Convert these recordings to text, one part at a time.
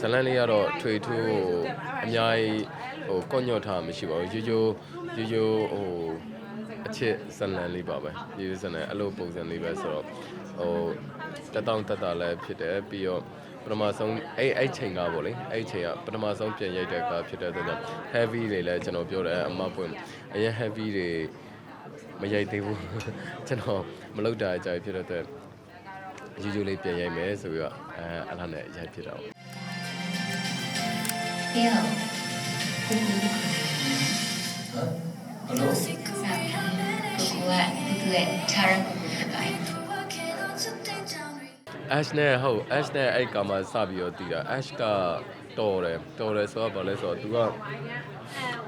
ဇလန်လေးကတော့ထွေထူးဟိုအများကြီးဟိုကော့ညော့ထားမရှိပါဘူးရိုးရိုးရိုးရိုးဟိုအချစ်ဇလန်လေးပါပဲရိုးရိုးဇလန်အဲ့လိုပုံစံလေးပဲဆိုတော့ဟိုတက်တောင့်တက်တာလည်းဖြစ်တယ်ပြီးတော့ပထမဆုံးအဲ့အဲ့ချိန်ကပေါ့လေအဲ့ချိန်ကပထမဆုံးပြန်ရိုက်တဲ့ကားဖြစ်တဲ့အတွက်ကြောင့် heavy တွေလည်းကျွန်တော်ပြောတယ်အမပွင့်အရင် heavy တွေမရိုက်သေးဘူးကျွန်တော်မလုပ်တာအကြိုက်ဖြစ်တဲ့အတွက်ယူယူလေးပြန်ရိုက်မယ်ဆိုပြီးတော့အဲအဲ့ဒါနဲ့ရိုက်ဖြစ်တာပေါ့ ဖျောက်ကိုကို ဟယ်လို စာကိုကိုကသူ့ရဲ့ target ကိုကိုကို ash နဲ့ဟုတ် ash နဲ့အဲ့ကောင်မှစပြီးတော့တည်တာ ash ကတော်တယ်တော်တယ်ဆိုတော့ဘာလဲဆိုတော့ तू က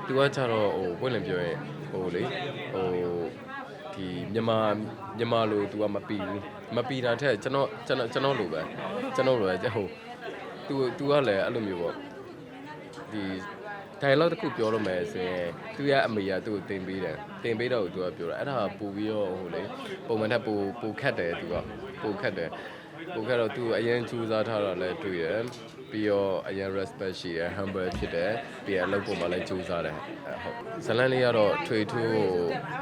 तू ကကျတော့ဟိုပွင့်လင်းပြောရင်ဟိုလေဟိုဒီမြန်မာမြန်မာလို तू ကမပီဘူးမပီတာထက်ကျွန်တော်ကျွန်တော်ကျွန်တော်လိုပဲကျွန်တော်လိုပဲဟို तू तू ကလည်းအဲ့လိုမျိုးပေါ့ ဒီ dialogue တစ်ခုပြောလို့မယ်ဆိုရင်သူရဲ့အမေကသူ့ကိုတင်ပေးတယ်တင်ပေးတော့သူကပြောတာအဲ့ဒါပူပြီးတော့ဟိုလေပုံမှန်ထက်ပူပူခတ်တယ်သူကပူခတ်တယ်ပူခတ်တော့သူအရင်ကြိုးစားထားတာလည်းတွေ့ရပြီးတော့အရင် respect ရှိရ humble ဖြစ်တယ်ပြီးတော့အလုပ်ပုံမှာလည်းကြိုးစားတယ်အဲ့ဟုတ်ဇလန်လေးကတော့ထွေထူးဟို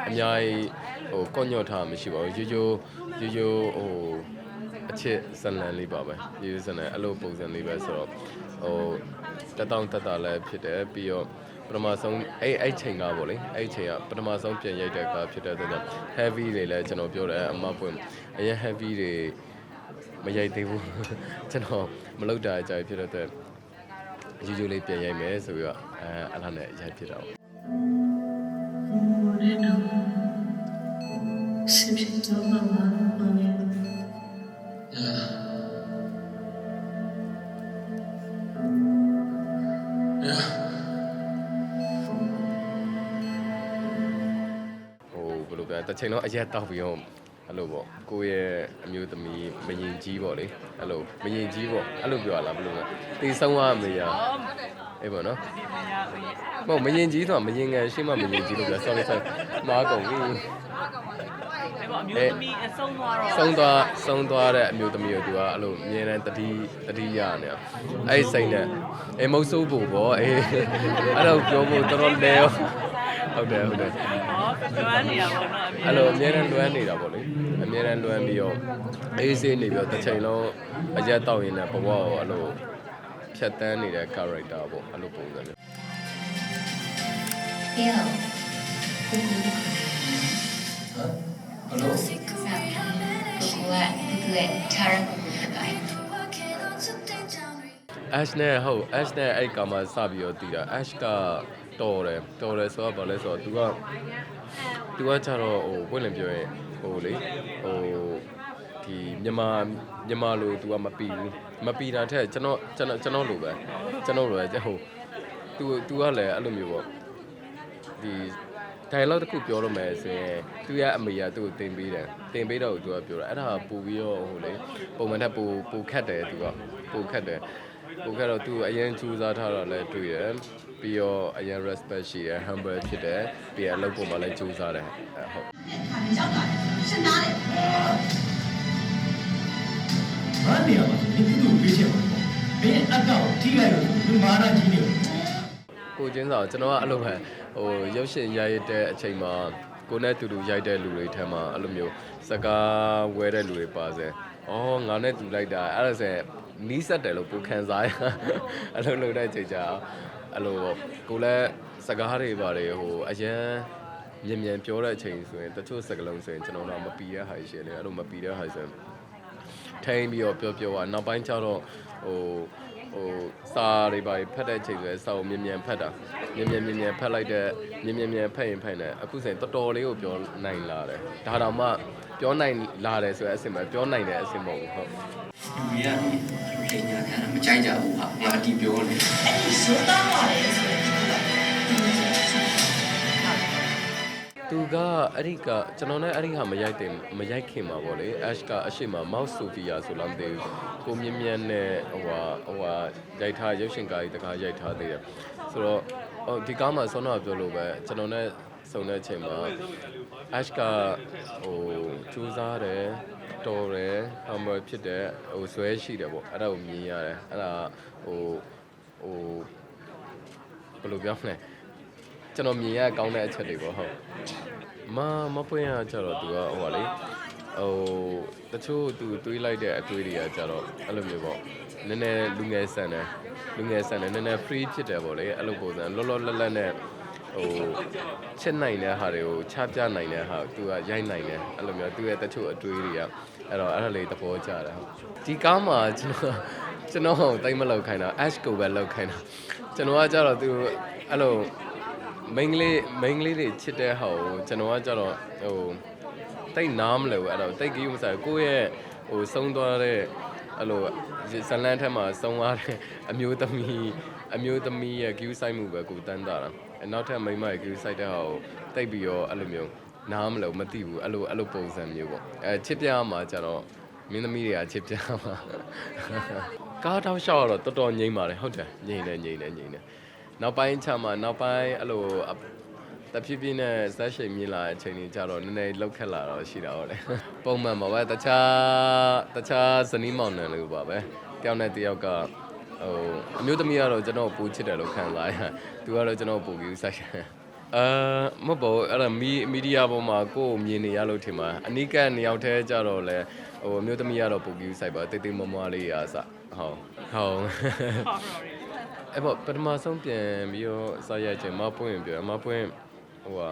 အများကြီးဟိုကော့ညော့ထားမရှိပါဘူးရိုးရိုးရိုးရိုးဟိုအချစ်ဇလန်လေးပါပဲရေဇလန်အဲ့လိုပုံစံလေးပဲဆိုတော့ဟို တက်တောင့်တက်တာလည်းဖြစ်တယ်ပြီးတော့ပထမဆုံးအဲ့အဲ့ချိန်ကပေါ့လေအဲ့ချိန်ကပထမဆုံးပြန်ရိုက်တဲ့ကားဖြစ်တဲ့အတွက်ကြောင့် heavy တွေလည်းကျွန်တော်ပြောတယ်အမပွင့်အရင် heavy တွေမရိုက်သေးဘူး ကျွန်တော်မလုပ်တာအကြိုက်ဖြစ်တဲ့အတွက်ယူယူလေးပြန်ရိုက်မယ်ဆိုပြီးတော့အဲအဲ့ဒါနဲ့ရိုက်ဖြစ်တာပေါ့ 是品种妈妈妈咪。 ဟိုဘယ်လိုပြောလဲတစ်ချိန်လုံးအရက်တောက်ပြီးတော့အဲ့လိုပေါ့ကိုယ့်ရဲ့အမျိုးသမီးမရင်ကြီးပေါ့လေအဲ့လိုမရင်ကြီးပေါ့အဲ့လိုပြောရလားဘယ်လိုလဲတေဆုံးရမေးရအေးပေါ့နော်မဟုတ်မရင်ကြီးဆိုတာမရင်ငယ်ရှင်းမမရင်ကြီးလို့ပြော sorry sorry မားကုန်ပြီ အဲ့ပေါ့အမျိုးသမီးအဆုံးသွားတော့ဆုံးသွားဆုံးသွားတဲ့အမျိုးသမီးကိုသူကအဲ့လိုအမြဲတမ်းတတိတတိရနေအဲ့ဒီစိတ်နဲ့အေးမဟုတ်ဆိုးဖို့ပေါ့အေးအဲ့တော့ပြောဖို့တော်တော်လဲရောဟုတ်တယ်ဟုတ်တယ်ဟောကျွမ်းနေတာပေါ့နော်အမြဲအဲ့လိုအများရန်လွမ်းနေတာပေါ့လေအများရန်လွမ်းပြီးတော့အေးဆေးနေပြီးတော့တစ်ချိန်လုံးအရက်တောက်ရင်းနဲ့ဘဝကိုအဲ့လိုဖြတ်တန်းနေတဲ့ character ပေါ့အဲ့လိုပုံစံမျိုးဖျောက်ကိုကိုကိုဟယ် လို စာကိုကိုကသူ့ရဲ့ target ကိုကိုကို ash နဲ့ဟုတ် ash နဲ့အဲ့ကောင်မှစပြီးတော့တည်တာ ash ကတော်တယ်တော်တယ်ဆိုတော့ဘာလဲဆိုတော့ तू က तू ကကျတော့ဟိုပွင့်လင်းပြောရင်ဟိုလေဟိုဒီမြန်မာမြန်မာလို तू ကမပီဘူးမပီတာထက်ကျွန်တော်ကျွန်တော်ကျွန်တော်လိုပဲကျွန်တော်လိုပဲဟို तू तू ကလည်းအဲ့လိုမျိုးပေါ့ဒီ dialogue တစ်ခုပြောလို့မယ်ဆိုရင်သူရဲ့အမေကသူ့ကိုတင်ပေးတယ်တင်ပေးတော့သူကပြောတာအဲ့ဒါပူပြီးတော့ဟိုလေပုံမှန်ထက်ပူပူခတ်တယ်သူကပူခတ်တယ်ပူခတ်တော့သူအရင်ကြိုးစားထားတာလည်းတွေ့ရပြီးတော့အရင် respect ရှိရ humble ဖြစ်တယ်ပြီးတော့အလုပ်ပုံမှာလည်းကြိုးစားတယ်အဲ့ဟုတ်ငါနေရာမှာဒီကုသိုလ်ပေးချက်ပါပေါ့မင်းအကောက်ထိလိုက်လို့ဒီမာနကြီးနေတယ် ကိုချင်းစာကျွန်တော်ကအဲ့လိုပဲဟိုရုပ်ရှင်ရိုက်တဲ့အချိန်မှာကိုနဲ့တူတူရိုက်တဲ့လူတွေထဲမှာအဲ့လိုမျိုးစကားဝဲတဲ့လူတွေပါစေ။အော်ငါနဲ့တူလိုက်တာအဲ့ဒါဆိုနီးစက်တယ်လို့ကိုခံစားရအဲ့လိုလုပ်တဲ့ချိန်ကျအဲ့လိုပေါ့ကိုလည်းစကားတွေပါတယ်ဟိုအရန်မြင်မြန်ပြောတဲ့အချိန်ဆိုရင်တချို့စကားလုံးဆိုရင်ကျွန်တော်တော့မပီတဲ့ဟာရှိတယ်အဲ့လိုမပီတဲ့ဟာဆိုရင်ထိန်းပြီးတော့ပြောပြောอ่ะနောက်ပိုင်းကျတော့ဟို ဟိုစာတွေပါဖတ်တဲ့အချိန်ဆိုရင်စာကိုမြင်မြန်ဖတ်တာမြင်မြန်မြင်မြန်ဖတ်လိုက်တဲ့မြင်မြန်မြန်ဖတ်ရင်ဖတ်နေအခုဆိုရင်တော်တော်လေးကိုပြောနိုင်လာတယ်ဒါတော့မှပြောနိုင်လာတယ်ဆိုတဲ့အဆင့်ပဲပြောနိုင်တဲ့အဆင့်မဟုတ်ဘူးဟုတ်လူတွေကလူပညာခံတာမကြိုက်ကြဘူးဟာဘာတီပြောလဲ သူကအဲ့ဒီကကျွန်တော်နဲ့အဲ့ဒီဟာမရိုက်တယ်မရိုက်ခင်မှာပေါ့လေ ash ကအရှိမ mouse sophia ဆိုလားမသိဘူးကိုမြင့်မြတ်နဲ့ဟိုဟာဟိုဟာရိုက်ထားရုပ်ရှင်ကားကြီးတကားရိုက်ထားသေးတယ်ဆိုတော့ဟိုဒီကားမှာဆောနာပြောလို့ပဲကျွန်တော်နဲ့စုံတဲ့အချိန်မှာ ash ကဟိုစူးစားတယ်တော်တယ်ဟောမဖြစ်တယ်ဟိုဇွဲရှိတယ်ပေါ့အဲ့ဒါကိုမြင်ရတယ်အဲ့ဒါဟိုဟိုဘယ်လိုပြောမလဲ ကျွန်တော်မြင်ရကောင်းတဲ့အချက်တွေပေါ့ဟုတ်မမပွင့်ရကြတော့သူကဟိုပါလေဟိုတချို့သူတွေးလိုက်တဲ့အတွေးတွေကကြတော့အဲ့လိုမျိုးပေါ့နည်းနည်းလူငယ်ဆန်တယ်လူငယ်ဆန်တယ်နည်းနည်း free ဖြစ်တယ်ပေါ့လေအဲ့လိုပုံစံလောလောလတ်လတ်နဲ့ဟိုချစ်နိုင်တဲ့ဟာတွေကိုချပြနိုင်တဲ့ဟာကိုသူကရိုက်နိုင်တယ်အဲ့လိုမျိုးသူရဲ့တချို့အတွေးတွေကအဲ့တော့အဲ့ဒါလေးသဘောကျတယ်ဟုတ်ဒီကားမှာကျွန်တော်ကျွန်တော်ဟိုတိတ်မလောက်ခိုင်းတာ ash ကိုပဲလောက်ခိုင်းတာကျွန်တော်ကကြတော့သူအဲ့လို မိန်းကလေးမိန်းကလေးတွေချစ်တဲ့ဟာကိုကျွန်တော်ကကြတော့ဟိုတိတ်နားမလဲဘူးအဲ့တော့တိတ်ကြီးမစားဘူးကိုယ့်ရဲ့ဟိုဆုံးသွားတဲ့အဲ့လိုဇလန်းထက်မှာဆုံးသွားတဲ့အမျိုးသမီးအမျိုးသမီးရဲ့ queue site မှုပဲကိုတန်းတာတာအနောက်ထပ်မိန်းမရဲ့ queue site တဲ့ဟာကိုတိတ်ပြီးတော့အဲ့လိုမျိုးနားမလဲဘူးမသိဘူးအဲ့လိုအဲ့လိုပုံစံမျိုးပေါ့အဲချစ်ပြားမှာကြတော့မင်းသမီးတွေကချစ်ပြားမှာကားထောက်လျှောက်တော့တော်တော်ငြိမ့်ပါတယ်ဟုတ်တယ်ငြိမ့်တယ်ငြိမ့်တယ်ငြိမ့်တယ် နောက်ပိုင်းချမှာနောက်ပိုင်းအဲ့လိုအတဖြည်းဖြည်းနဲ့ဇက်ရှိန်မြင်လာတဲ့အချိန်ကြီးကြတော့နည်းနည်းလောက်ခက်လာတော့ရှိတာဟုတ်တယ်ပုံမှန်ပါပဲတခြားတခြားဇနီးမောင်နှံလို့ပါပဲတယောက်နဲ့တယောက်ကဟိုအမျိုးသမီးကတော့ကျွန်တော်ကိုပူချစ်တယ်လို့ခံစားရတယ်သူကတော့ကျွန်တော်ကိုပူပြီးဆိုင်တယ်အာမဟုတ်ပါဘူးအဲ့ဒါမီမီဒီယာပေါ်မှာကိုယ်မြင်နေရလို့ထင်ပါအနိကနှစ်ယောက်တည်းကြတော့လဲဟိုအမျိုးသမီးကတော့ပူပြီးဆိုင်ပါတိတ်တိတ်မမွားလေးရာစဟုတ်ဟုတ် horror အဲ့ပေါ့ပထမဆုံးပြန်ပြီးတော့စာရိုက်ချိန်မပွင့်ပြောမပွင့်ဟိုဟာ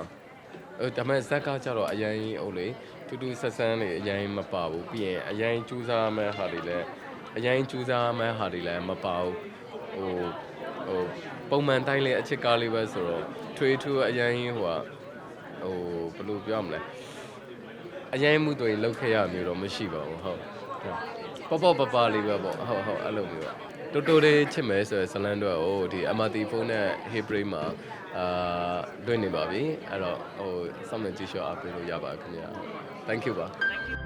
အဲဒါမဲ့ဇက်ကကြတော့အရင်ဟိုလေတူတူဆက်ဆန်းလေးအရင်မပါဘူးပြီးရင်အရင်ကြိုးစားမဲ့ဟာတွေလည်းအရင်ကြိုးစားမဲ့ဟာတွေလည်းမပါဘူးဟိုဟိုပုံမှန်တိုင်းလေးအချစ်ကားလေးပဲဆိုတော့ထွေးထူးအရင်ဟိုဟာဟိုဘယ်လိုပြောမလဲအရင်မှုတွေလောက်ခဲ့ရမျိုးတော့မရှိပါဘူးဟုတ်ဟုတ်ပေါ့ပေါ့ပပလေးပဲပေါ့ဟုတ်ဟုတ်အဲ့လိုမျိုးပေါ့ တိုတိုလေးချစ်မယ်ဆိုရယ်ဇလန်တော့ဟိုဒီ MRT ဖုန်းနဲ့ Hebrew မှာအာလွှင့်နေပါပြီအဲ့တော့ဟိုစောင့်နေကြည့်ရှော့အားပေးလို့ရပါခင်ဗျာ Thank you ပါ thank you